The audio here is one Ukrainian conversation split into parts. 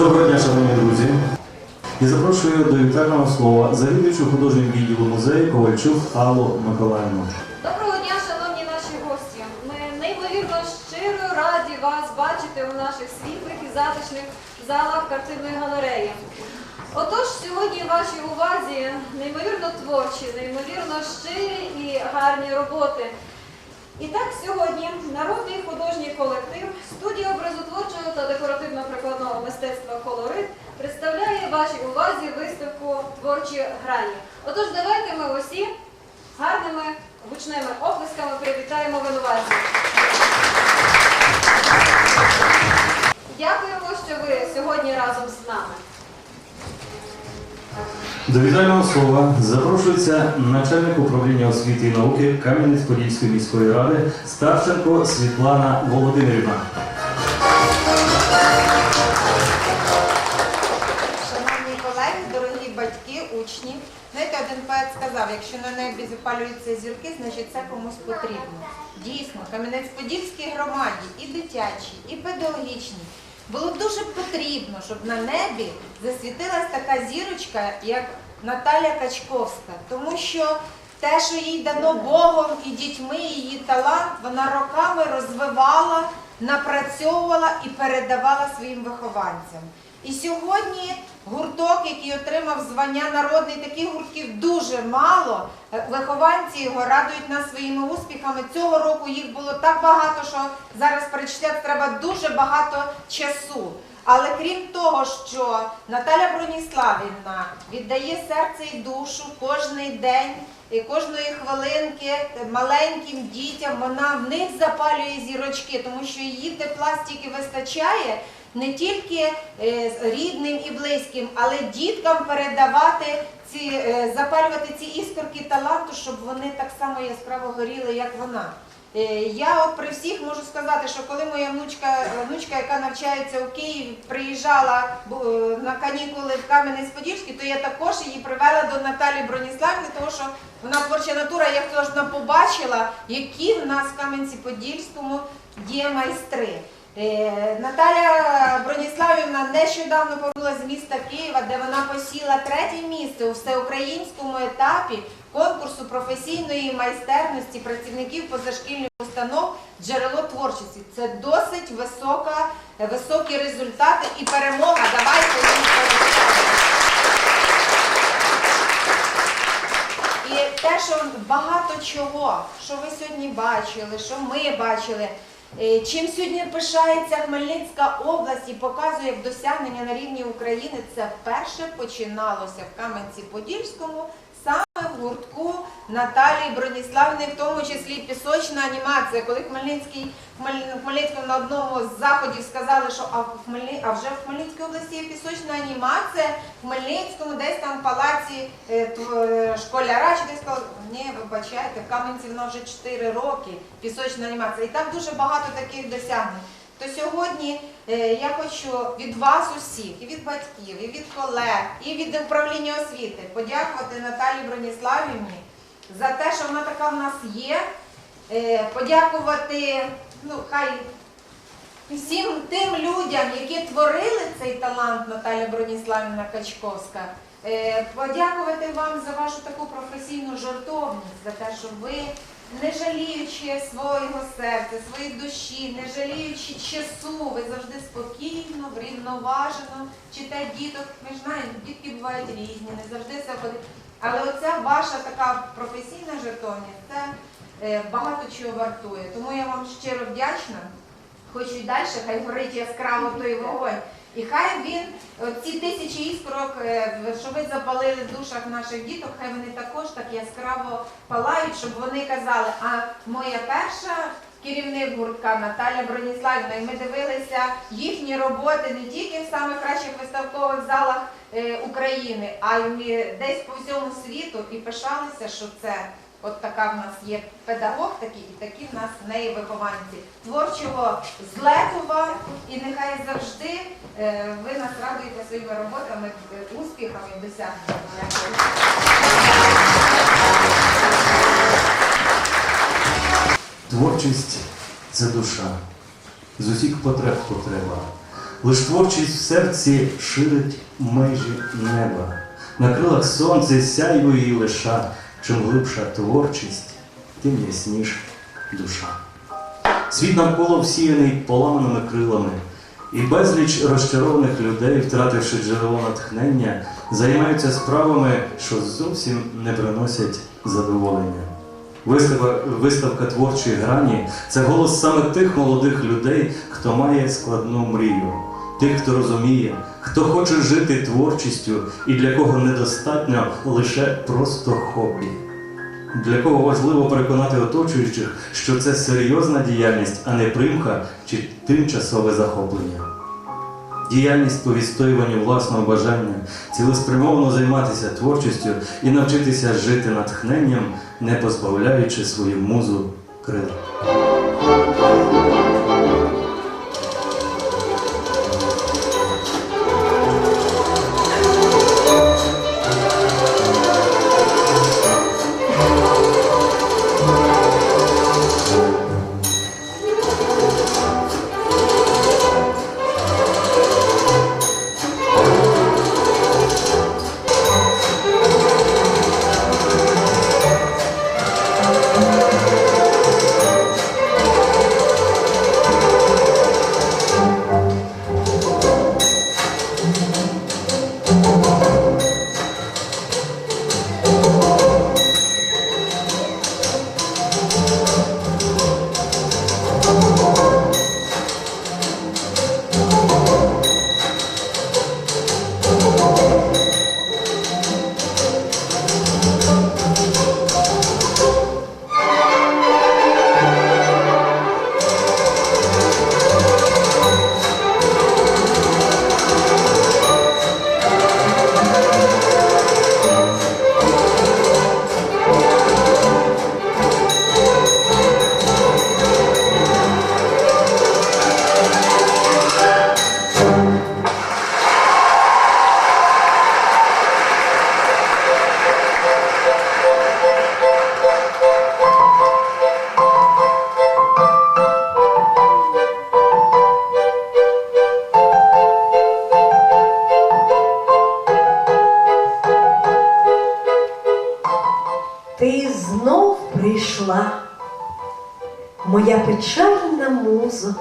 Доброго дня, шановні друзі. І запрошую до вітального слова завідувачу художнім відділу музею Ковальчук Аллу Миколаївну. Доброго дня, шановні наші гості. Ми неймовірно щиро раді вас бачити у наших світлих і затишних залах картинної галереї. Отож, сьогодні вашій увазі неймовірно творчі, неймовірно щирі і гарні роботи. І так сьогодні народний художній колектив студія образотворчого та декоративно-прикладного мистецтва Колорит представляє вашій увазі виставку Творчі грані. Отож, давайте ми усі гарними гучними оплесками привітаємо винуватців. Дякуємо, що ви сьогодні разом з нами. До вітального слова запрошується начальник управління освіти і науки Кам'янець-Подільської міської ради Старченко Світлана Володимирівна. Шановні колеги, дорогі батьки, учні. Знаєте, один поет сказав, якщо на небі запалюються зірки, значить це комусь потрібно. Дійсно, Кам'янець-Подільській громаді, і дитячій, і педагогічній, було б дуже потрібно, щоб на небі засвітилась така зірочка, як Наталя Качковська. Тому що те, що їй дано Богом і дітьми, її талант, вона роками розвивала, напрацьовувала і передавала своїм вихованцям. І сьогодні гурток, який отримав звання народний, таких гуртків дуже мало. Е, Вихованці його радують нас своїми успіхами. Цього року їх було так багато, що зараз перечисляти треба дуже багато часу. Але крім того, що Наталя Броніславівна віддає серце і душу кожний день і кожної хвилинки маленьким дітям, вона в них запалює зірочки, тому що її тепла стільки вистачає не тільки е, рідним і близьким, але діткам передавати ці е, запалювати ці іскорки таланту, щоб вони так само яскраво горіли, як вона. Е, Я от при всіх можу сказати, що коли моя внучка, внучка, яка навчається у Києві, приїжджала на канікули в Кам'янець-Подільський, то я також її привела до Наталі Броніславівни, тому що вона творча натура, я кожна побачила, які в нас в Кам'янці-Подільському є майстри. Е, Наталя Броніславівна нещодавно повернулася з міста Києва, де вона посіла третє місце у всеукраїнському етапі конкурсу професійної майстерності працівників позашкільних установ джерело творчості. Це досить висока, високі результати і перемога. Давайте їм. І те, що багато чого, що ви сьогодні бачили, що ми бачили, чим сьогодні пишається Хмельницька область і показує як досягнення на рівні України, це вперше починалося в Кам'янці-Подільському саме в гуртку Наталії Броніславни, в тому числі пісочна анімація. Коли Хмельницький Хмель- Хмельницькому на одному з заходів сказали, що а, в Хмельни... а вже в Хмельницькій області є пісочна анімація, в Хмельницькому десь там в палаці е, е, школяра, чи десь сказали, ні, вибачайте, в Кам'янці вона вже 4 роки пісочна анімація. І так дуже багато таких досягнень. То сьогодні я хочу від вас усіх, і від батьків, і від колег, і від управління освіти подякувати Наталії Броніславівні за те, що вона така в нас є. Е, подякувати, ну хай всім тим людям, які творили цей талант Наталя Броніславівна Качковська. Е, подякувати вам за вашу таку професійну жартовність, за те, що ви, не жаліючи свого серця, своєї душі, не жаліючи часу, ви завжди спокійно, врівноважено читайте діток. Ми ж знаємо, дітки бувають різні, не завжди все ходить. Але оця ваша така професійна жартовність, це е, багато чого вартує. Тому я вам щиро вдячна. Хочу й далі, хай горить яскраво той вогонь. І хай він, ці тисячі іскорок, е, що ви запалили в душах наших діток, хай вони також так яскраво палають, щоб вони казали, а моя перша керівник гуртка Наталя Броніславівна, і ми дивилися їхні роботи не тільки в самих кращих виставкових залах е, України, а й десь по всьому світу, і пишалися, що це От така в нас є педагог такий, і такі в нас в неї вихованці. Творчого злету вам, і нехай завжди е, ви нас радуєте своїми роботами, е, успіхами і досягненнями. Творчість це душа. З усіх потреб потреба. Лиш творчість в серці ширить межі неба. На крилах сонце сяйво її лиша, чим глибша творчість, тим ясніш душа. Світ навколо всіяний поламаними крилами, і безліч розчарованих людей, втративши джерело натхнення, займаються справами, що зовсім не приносять задоволення. Виставка, виставка творчої грані це голос саме тих молодих людей, хто має складну мрію, тих, хто розуміє, хто хоче жити творчістю і для кого недостатньо лише просто хобі. Для кого важливо переконати оточуючих, що це серйозна діяльність, а не примха чи тимчасове захоплення. Діяльність по відстоюванню власного бажання, цілеспрямовано займатися творчістю і навчитися жити натхненням, не позбавляючи свою музу крил. Печальна музо.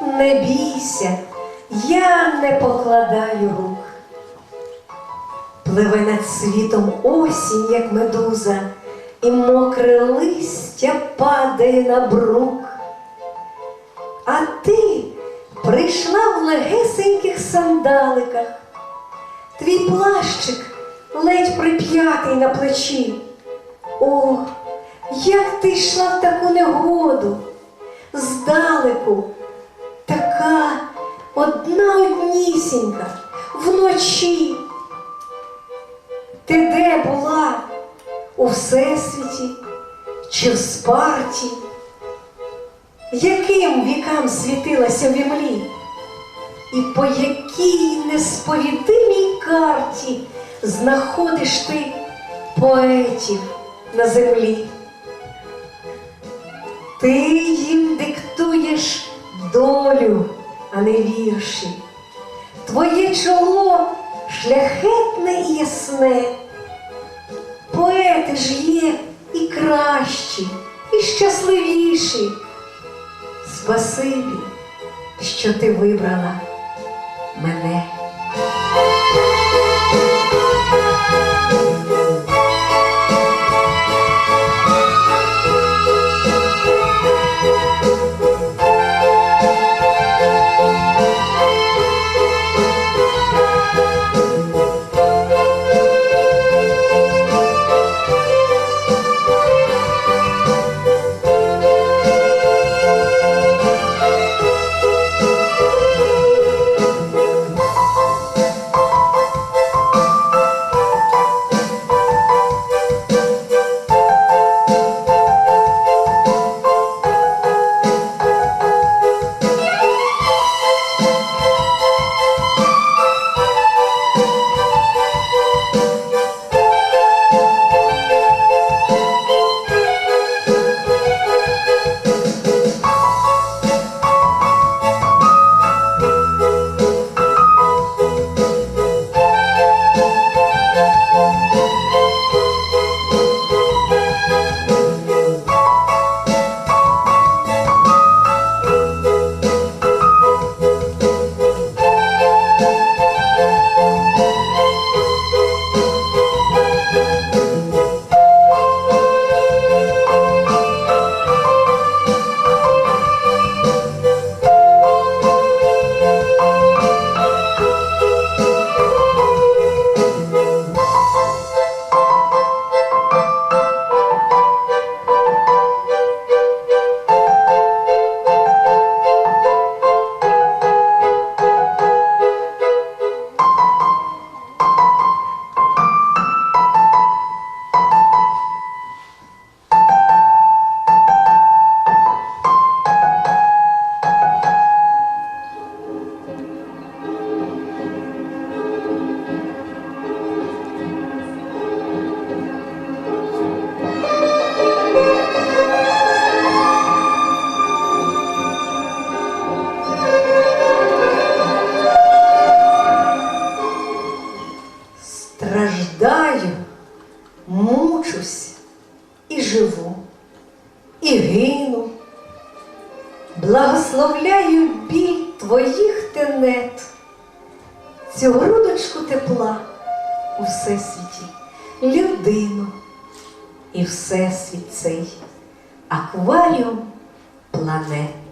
Не бійся, я не покладаю рук. Пливе над світом осінь, як медуза, і мокре листя падає на брук. А ти прийшла в легесеньких сандаликах, твій плащик ледь прип'ятий на плечі. О, як ти йшла в таку негоду, здалеку, така одна однісінька вночі. Ти де була? У всесвіті чи в спарті? Яким вікам світилася в імлі? І по якій несповідимій карті знаходиш ти поетів на землі? Ти їм диктуєш долю, а не вірші. Твоє чоло шляхетне і ясне. Поети ж є і кращі, і щасливіші. Спасибі, що ти вибрала мене. страждаю, мучусь і живу, і гину, благословляю біль твоїх тенет, цю грудочку тепла у всесвіті, людину і всесвіт цей, акваріум планет.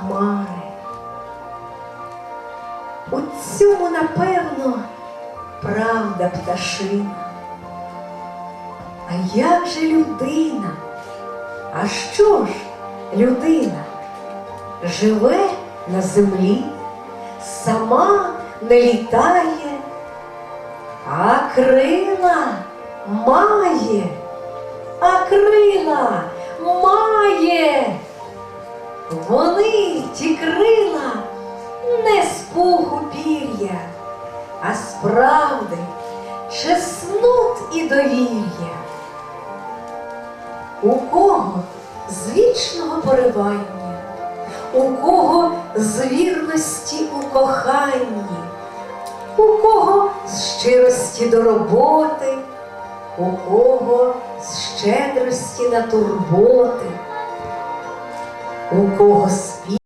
Хмари. У цьому, напевно, правда пташина. А як же людина? А що ж людина? Живе на землі, сама не літає, а крила має, а крила має. Вони ті крила не з пуху пір'я, а справди чеснот і довір'я. У кого з вічного поривання, у кого з вірності у коханні, у кого з щирості до роботи, у кого з щедрості на турботи, у кого з